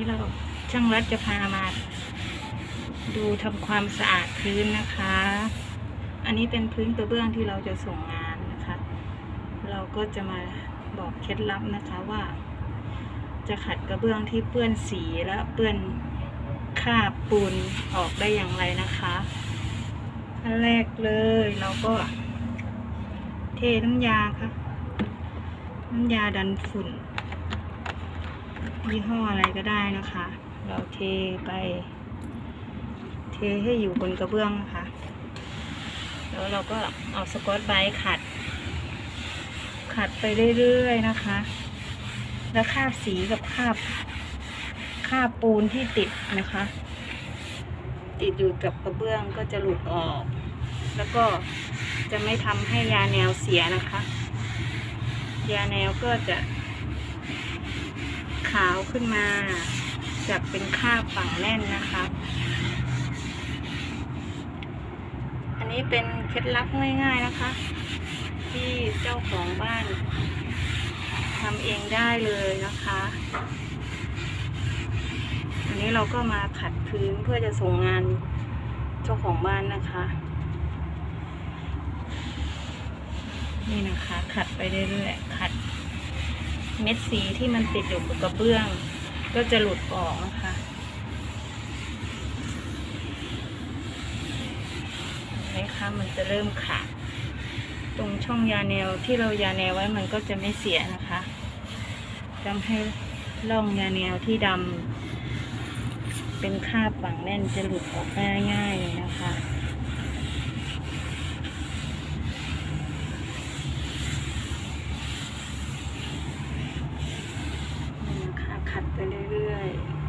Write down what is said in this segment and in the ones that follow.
นี้เราช่างรัฐจะพามาดูทำความสะอาดพื้นนะคะ อันนี้เป็นพื้นกระเบื้องที่เราจะส่งงานนะคะ เราก็จะมาบอกเคล็ดลับนะคะว่า จะขัดกระเบื้องที่เปื้อนสีและเปื้อนคราบปูนออกได้อย่างไรนะคะขั้นแรกเลยเราก็ เทน้ำยาค่ะ น้ำยาดันฝุ่น ยี่ห้ออะไรก็ได้นะคะ เราเทไป เทให้อยู่บนกระเบื้องนะคะ แล้วเราก็เอาสกอตไบรท์ขัด ขัดไปเรื่อยๆนะคะ แล้วคราบสีกับคราบคราบปูนที่ติดนะคะ ติดอยู่กับกระเบื้องก็จะหลุดออก แล้วก็จะไม่ทำให้ยาแนวเสียนะคะ ยาแนวก็จะ ขาวขึ้นมา จากเป็นคราบฝังแน่นนะคะอันนี้เป็นเคล็ดลับง่าย ๆนะคะ ที่เจ้าของบ้านทำเองได้เลยนะคะ อันนี้เราก็มาขัดพื้นเพื่อจะส่งงานเจ้าของบ้านนะคะ นี่นะคะ ขัดไปเรื่อยๆขัด เม็ดสีที่มันติดอยู่กับกระเบื้อง ก็จะหลุดออกนะคะ เห็นไหมคะมันจะเริ่มขาด ตรงช่องยาแนวที่เรายาแนวไว้มันก็จะไม่เสียนะคะทำให้ร่องยาแนวที่ดำเป็นคาบฝังแน่นจะหลุดออกง่ายๆเลยนะคะ นี่นะคะ ขัดไปเรื่อยๆ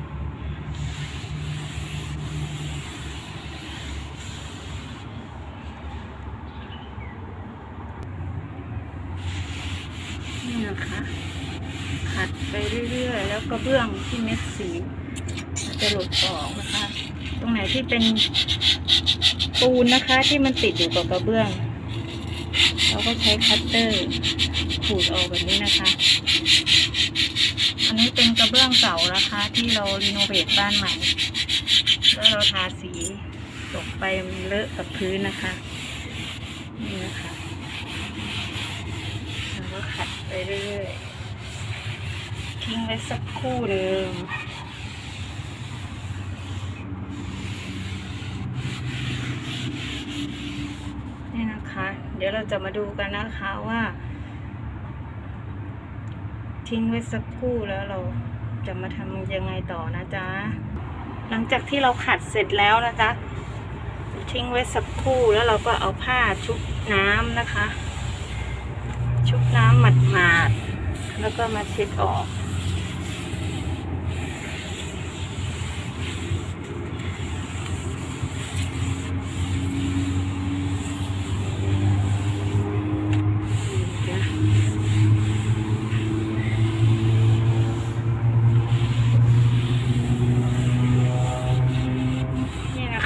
นี่นะคะขัดไปเรื่อยๆ แล้วกระเบื้องที่เม็ดสีจะหลุดออกนะคะ ตรงไหนที่เป็นปูนนะคะที่มันติดอยู่กับกระเบื้อง เราก็ใช้คัตเตอร์ขูดออกแบบนี้นะคะ นี้เป็นกระเบื้องเก่านะคะ ที่เรารีโนเวทบ้านใหม่ แล้วเราทาสีตกไปเลอะกับพื้นนะคะ นี่นะคะแล้วก็ขัดไปเรื่อยๆทิ้งไว้สักคู่หนึ่งนี่นะคะ เดี๋ยวเราจะมาดูกันนะคะว่า ทิ้งไว้สักครู่แล้วเราจะมาทำยังไงต่อนะจ๊ะ หลังจากที่เราขัดเสร็จแล้วนะจ๊ะ ทิ้งไว้สักครู่แล้วเราก็เอาผ้าชุบน้ำนะคะ ชุบน้ำหมาดๆแล้วก็มาเช็ดออก จ้ะ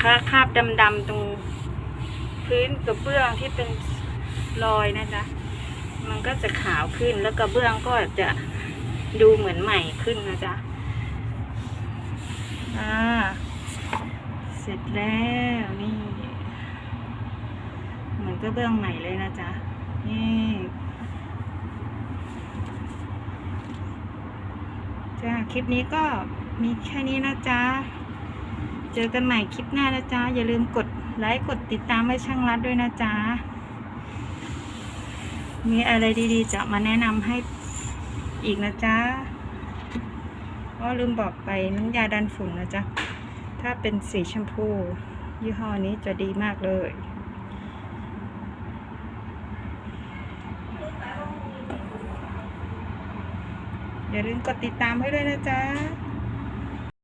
นะคะคราบดำๆตรงพื้นกระเบื้องที่เป็นรอยนะจ๊ะมันก็จะขาวขึ้นแล้วกระเบื้องก็จะดูเหมือนใหม่ขึ้นนะจ๊ะอ่าเสร็จแล้วนี่ เหมือนกระเบื้องใหม่เลยนะจ๊ะนี่จ้าคลิปนี้ก็มีแค่นี้นะจ๊ะ เจอกันใหม่คลิปหน้านะจ๊ะ อย่าลืมกดไลค์กดติดตามให้ช่างรัดด้วยนะจ๊ะ มีอะไรดีๆ จะมาแนะนำให้อีกนะจ๊ะก็ลืมบอกไปน้ำยาดันฝุ่นนะจ๊ะ ถ้าเป็นสีชมพู ยี่ห้อนี้จะดีมากเลยอย่าลืมกดติดตามให้ด้วยนะจ๊ะ